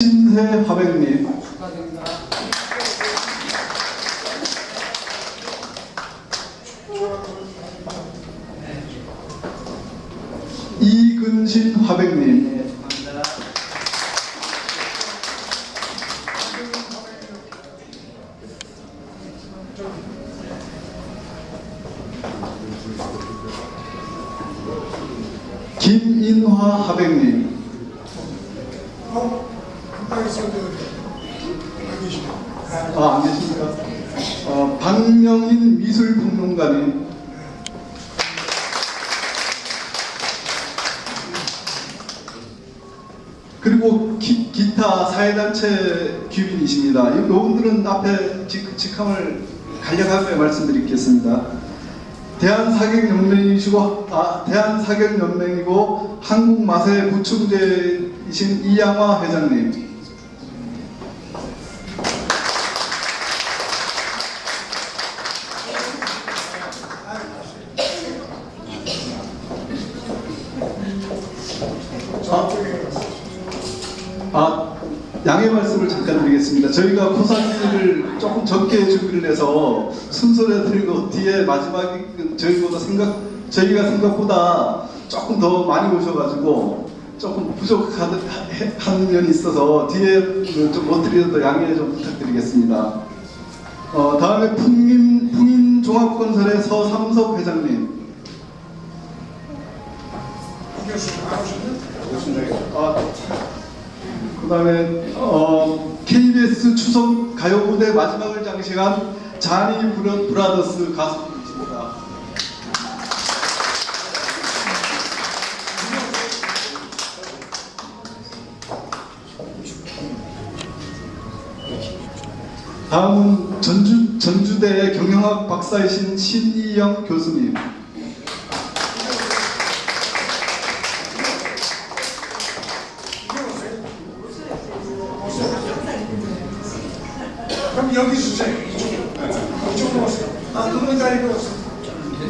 신세 화백님, 축하드립니다. 이근신 화백님. 김인화 화백님, 어? 아, 안 계십니까? 어, 박명인 미술평론가님, 그리고 기, 기타 사회단체 규빈이십니다. 이- 이분들은 앞에 직, 직함을 간략하게 말씀드리겠습니다. 대한사격연맹이시고 아, 대한사격연맹이고 한국마세 부총재이신 이양화 회장님, 아, 양해 말씀을 잠깐 드리겠습니다. 저희가 코사지를 조금 적게 준비를 해서 순서를 드리고 뒤에 마지막에 그 저희보다 생각 저희가 생각보다 조금 더 많이 오셔가지고 조금 부족하는 하는 면이 있어서 뒤에 그 좀못 드려도 양해 좀 부탁드리겠습니다. 어, 다음에 풍민 풍인 종합건설의 서삼석 회장님. 아, 그 다음에 어, KBS 추석 가요 무대 마지막을 장식한 자니 브라, 브라더스 가수분이십니다. 다음은 전주 전주대 경영학 박사이신 신이영 교수님. 그럼 여기 주세요. 이쪽으로. 이쪽으로 오세요. 아, 그분 다니고 오세요.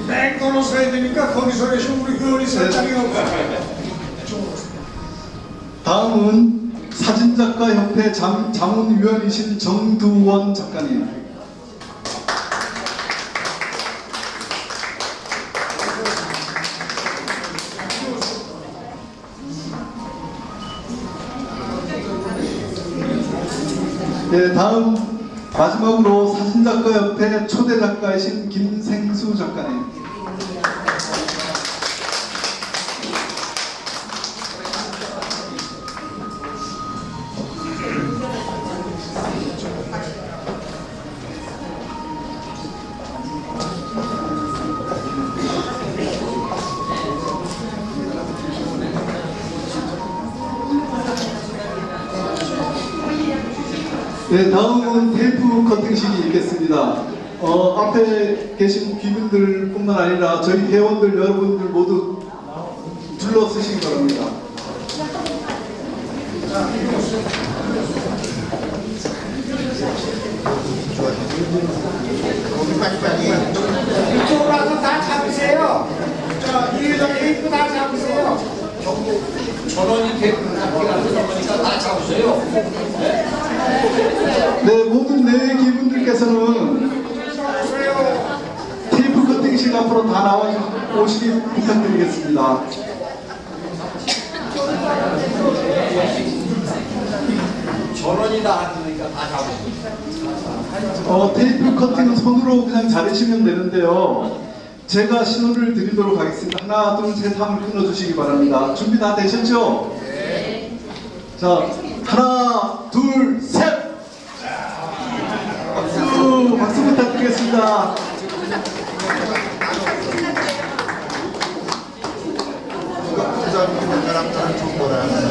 맥도너스 해야 되니까 거기서 계신 우리 회원이 세 자리가 없어요. 이쪽으로 오세요. 다음은 사진작가협회 장, 자문위원이신 정두원 작가님. 네, 다음 마지막으로 사진작가협회 초대 작가이신 김생수 작가님. 네, 다음은 테이프 커팅식이 있겠습니다. 어, 앞에 계신 귀분들 뿐만 아니라 저희 회원들 여러분들 모두 둘러 쓰시기 바랍니다. 이쪽으로 와서 다 잡으세요. 자, 이 회장 테이프 다 잡으세요. 전원이 잡기가 들어보니까 다 잡으세요. 네, 모든 네 기분들께서는 오세요. 테이프 커팅식 앞으로 다 나와 오시기 부탁드리겠습니다. 전원이 다 하니까 다 잡으세요. 어, 테이프 커팅은 손으로 그냥 자르시면 되는데요. 제가 신호를 드리도록 하겠습니다. 하나, 둘, 셋 하면 끊어주시기 바랍니다. 준비 다 되셨죠? 네. 자, 하나, 둘, 셋! 박수, 박수 부탁드리겠습니다. 정보라.